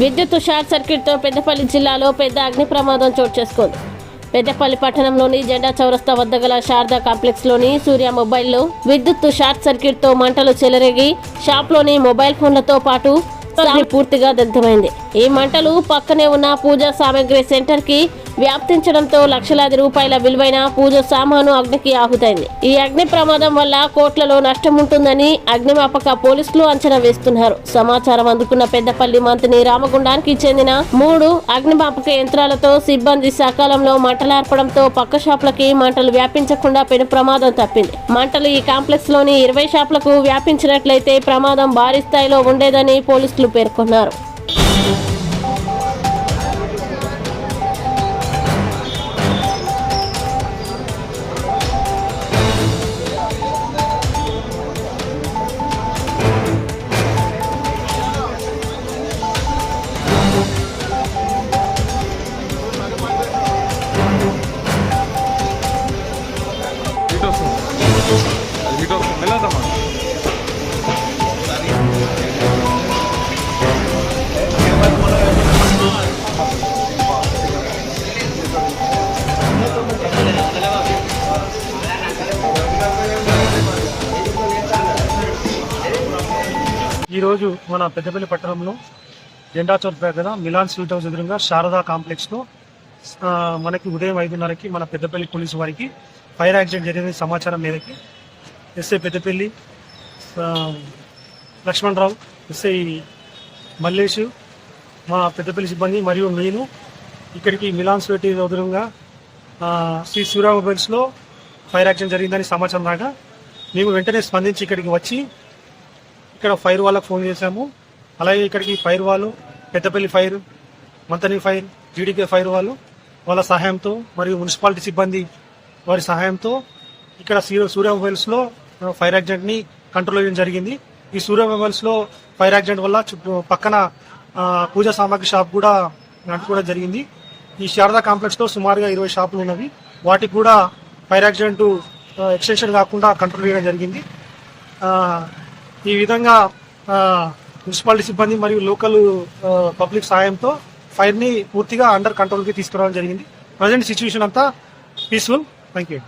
విద్యుత్ షార్ట్ సర్క్యూట్తో పెద్దపల్లి జిల్లాలో పెద్ద అగ్ని ప్రమాదం చోటు చేసుకుంది. పెద్దపల్లి పట్టణంలోని జెండా చౌరస్తా వద్ద గల శారదా కాంప్లెక్స్లోని సూర్య మొబైల్లో విద్యుత్ షార్ట్ సర్క్యూట్తో మంటలు చెలరేగి షాప్లోని మొబైల్ ఫోన్లతో పాటు పూర్తిగా దగ్ధమైంది. ఈ మంటలు పక్కనే ఉన్న పూజా సామాగ్రి సెంటర్కి వ్యాప్తించడంతో లక్షలాది రూపాయల విలువైన పూజ సామాను అగ్నికి ఆహుతైంది. ఈ అగ్ని ప్రమాదం వల్ల కోట్లలో నష్టం ఉంటుందని అగ్నిమాపక పోలీసులు అంచనా వేస్తున్నారు. సమాచారం అందుకున్న పెద్దపల్లి మంత్రిని రామగుండానికి చెందిన మూడు అగ్నిమాపక యంత్రాలతో సిబ్బంది సకాలంలో మంటలార్పడంతో పక్క షాపులకి మంటలు వ్యాపించకుండా పెను ప్రమాదం తప్పింది. మంటలు ఈ కాంప్లెక్స్లోని ఇరవై షాపులకు వ్యాపించినట్లయితే ప్రమాదం భారీ స్థాయిలో ఉండేదని పోలీసులు పేర్కొన్నారు. మీతో హీట్ ఈరోజు మన పెద్దపల్లి పట్టణంలో జెండా చౌక్ దగ్గర మిలాన్ స్వీట్ హౌస్ ఎదురుగా శారదా కాంప్లెక్స్లో మనకి ఉదయం ఐదున్నరకి మన పెద్దపల్లి పోలీసు వారికి ఫైర్ యాక్సిడెంట్ జరిగిన సమాచారం మేరకి. ఎస్ఐ పెద్దపల్లి లక్ష్మణరావు ఎస్ఐ మల్లేషు మా పెద్దపల్లి సిబ్బంది మరియు నేను ఇక్కడికి మిలాన్ స్వేటి ఎదురుగా శ్రీ శివరామ మొబైల్స్లో ఫైర్ యాక్షన్ జరిగిందని సమాచారం రాగా మేము వెంటనే స్పందించి ఇక్కడికి వచ్చి ఇక్కడ ఫైర్ వాళ్ళకు ఫోన్ చేశాము. అలాగే ఇక్కడికి ఫైర్ వాళ్ళు Peddapalli fire Manthani fire GDP fire వాళ్ళు వాళ్ళ సహాయంతో మరియు మున్సిపాలిటీ సిబ్బంది వారి సహాయంతో ఇక్కడ సూర్య సూర్య మొబైల్స్లో ఫైర్ యాక్సిడెంట్ని కంట్రోల్ చేయడం జరిగింది. ఈ సూర్య మొబైల్స్లో ఫైర్ యాక్సిడెంట్ వల్ల చుట్టూ పక్కన పూజా సామాగ్రి షాప్ కూడా నడుపుకోవడం జరిగింది. ఈ శారదా కాంప్లెక్స్లో సుమారుగా ఇరవై షాపులు ఉన్నవి. వాటికి కూడా ఫైర్ యాక్సిడెంట్ ఎక్స్టెన్షన్ కాకుండా కంట్రోల్ చేయడం జరిగింది. ఈ విధంగా మున్సిపాలిటీ సిబ్బంది మరియు లోకల్ పబ్లిక్ సాయంతో ఫైర్ని పూర్తిగా అండర్ కంట్రోల్కి తీసుకురావడం జరిగింది. ప్రజెంట్ సిచ్యువేషన్ అంతా పీస్ఫుల్. Thank you